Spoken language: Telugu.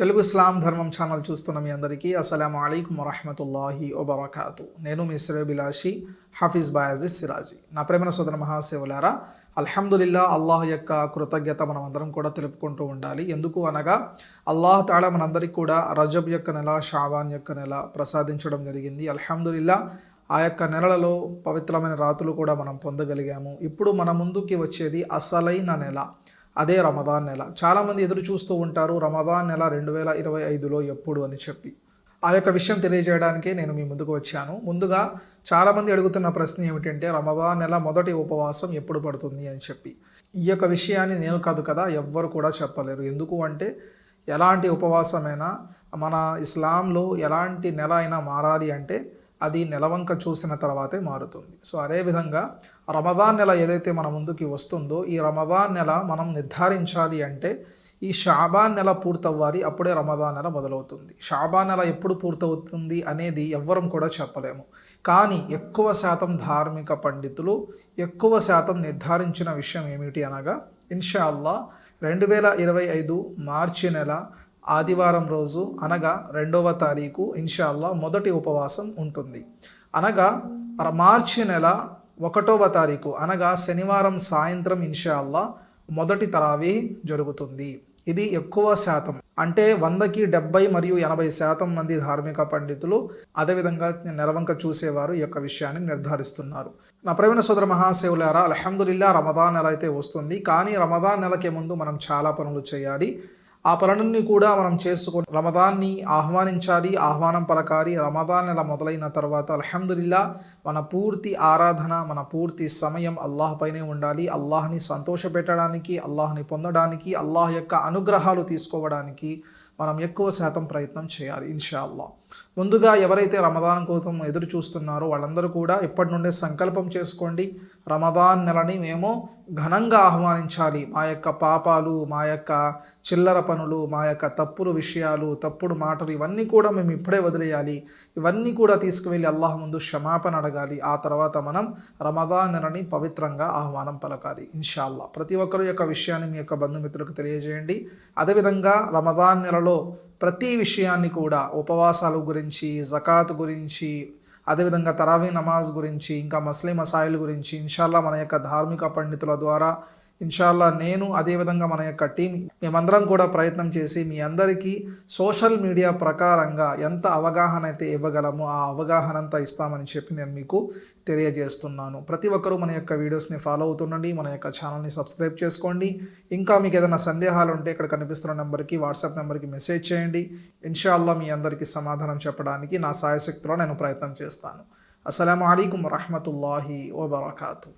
తెలుగు ఇస్లాం ధర్మం ఛానల్ చూస్తున్న మీ అందరికీ అస్సలం అయికం వరహమతుల్లాహి వబర్కాతు. నేను మీ శ్రేబిలాషి హఫీజ్ బాయాజిజ్ సిరాజీ. నా ప్రేమ సోదర మహాశివులారా అల్హమ్దుల్లా అల్లాహ్ యొక్క కృతజ్ఞత మనమందరం కూడా తెలుపుకుంటూ ఉండాలి. ఎందుకు అనగా అల్లాహ్ తాళ మనందరికీ కూడా రజబ్ యొక్క నెల షావాన్ యొక్క నెల ప్రసాదించడం జరిగింది. అల్హమ్దుల్లా ఆ యొక్క నెలలలో పవిత్రమైన రాతులు కూడా మనం పొందగలిగాము. ఇప్పుడు మన ముందుకి వచ్చేది అసలైన నెల. అదే రమదాన్ నెల. చాలామంది ఎదురు చూస్తూ ఉంటారు రమదాన్ నెల రెండు వేల ఇరవై ఐదులో ఎప్పుడు? అని చెప్పి. ఆ యొక్క విషయం తెలియజేయడానికే నేను మీ ముందుకు వచ్చాను. ముందుగా చాలామంది అడుగుతున్న ప్రశ్న ఏమిటంటే రమదాన్ నెల మొదటి ఉపవాసం ఎప్పుడు పడుతుంది? అని చెప్పి. ఈ యొక్క విషయాన్ని నేను కాదు కదా ఎవ్వరు కూడా చెప్పలేరు. ఎందుకు అంటే ఎలాంటి ఉపవాసమైనా మన ఇస్లాంలో ఎలాంటి నెల అయినా మారాలి అంటే అది నెలవంక చూసిన తర్వాతే మారుతుంది. సో అదేవిధంగా రమదాన్ నెల ఏదైతే మన ముందుకి వస్తుందో ఈ రమదాన్ నెల మనం నిర్ధారించాలి అంటే ఈ షాబాన్ నెల పూర్తవ్వాలి అప్పుడే రమదాన్ నెల మొదలవుతుంది. షాబాన్ నెల ఎప్పుడు పూర్తవుతుంది అనేది ఎవ్వరం కూడా చెప్పలేము. కానీ ఎక్కువ శాతం ధార్మిక పండితులు ఎక్కువ శాతం నిర్ధారించిన విషయం ఏమిటి అనగా ఇన్షాల్లా రెండు వేల ఇరవై ఐదు మార్చి నెల ఆదివారం రోజు అనగా రెండవ తారీఖు ఇన్షాల్లా మొదటి ఉపవాసం ఉంటుంది. అనగా మార్చి నెల ఒకటవ తారీఖు అనగా శనివారం సాయంత్రం ఇన్షాల్లా మొదటి తరావీ జరుగుతుంది. ఇది ఎక్కువ శాతం అంటే వందకి డెబ్బై మరియు ఎనభై శాతం మంది ధార్మిక పండితులు అదేవిధంగా నెలవంక చూసేవారు ఈ యొక్క విషయాన్ని నిర్ధారిస్తున్నారు. నా ప్రవీణ సోదర మహాసేవులారా అలహందుల్లా రమదాన్ నెల అయితే వస్తుంది. కానీ రమదాన్ నెలకే ముందు మనం చాలా పనులు చేయాలి. ఆ పనులన్నీ కూడా మనం చేసుకొని రమదాన్ని ఆహ్వానించాలి ఆహ్వానం పలకాలి. రమదాన్ నెల మొదలైన తర్వాత అల్హమ్దుల్లా మన పూర్తి ఆరాధన మన పూర్తి సమయం అల్లాహ్ పైనే ఉండాలి. అల్లాహ్ని సంతోషపెట్టడానికి అల్లాహ్ని పొందడానికి అల్లాహ్ యొక్క అనుగ్రహాలు తీసుకోవడానికి మనం ఎక్కువ శాతం ప్రయత్నం చేయాలి ఇన్షా ముందుగా ఎవరైతే రమదాన్ కోసం ఎదురు చూస్తున్నారో వాళ్ళందరూ కూడా ఇప్పటి నుండే సంకల్పం చేసుకోండి. రమదాన్ నెలని మేము ఘనంగా ఆహ్వానించాలి. మా యొక్క పాపాలు మా యొక్క చిల్లర పనులు మా యొక్క తప్పులు విషయాలు తప్పుడు మాటలు ఇవన్నీ కూడా మేము ఇప్పుడే వదిలేయాలి. ఇవన్నీ కూడా తీసుకువెళ్ళి అల్లాహ్ ముందు క్షమాపణ అడగాలి. ఆ తర్వాత మనం రమదాన్ నెలని పవిత్రంగా ఆహ్వానం పలకాలి. ఇన్షాల్లా. ప్రతి ఒక్కరు యొక్క విషయాన్ని మీ యొక్క బంధుమిత్రులకు తెలియజేయండి. అదేవిధంగా రమదాన్ నెలలో ప్రతి విషయాన్ని కూడా ఉపవాసాల గురించి జకాత్ గురించి అదేవిధంగా తరావీ నమాజ్ గురించి ఇంకా మస్లిం మసాయిల్ గురించి ఇన్షాల్లా మన యొక్క ధార్మిక పండితుల ద్వారా ఇన్షాల్లా నేను అదేవిధంగా మన యొక్క టీం మేమందరం కూడా ప్రయత్నం చేసి మీ అందరికీ సోషల్ మీడియా ప్రకారంగా ఎంత అవగాహన అయితే ఇవ్వగలమో ఆ అవగాహన అంతా ఇస్తామని చెప్పి నేను మీకు తెలియజేస్తున్నాను. ప్రతి ఒక్కరూ మన యొక్క వీడియోస్ని ఫాలో అవుతుండండి మన యొక్క ఛానల్ని సబ్స్క్రైబ్ చేసుకోండి. ఇంకా మీకు ఏదైనా సందేహాలు ఉంటే ఇక్కడ కనిపిస్తున్న నెంబర్కి వాట్సాప్ నెంబర్కి మెసేజ్ చేయండి. ఇన్షాల్లా మీ అందరికీ సమాధానం చెప్పడానికి నా సాయశక్తిలో నేను ప్రయత్నం చేస్తాను. అస్సలం అయికం వరహమతుల్లాహి వబర్కాతూ.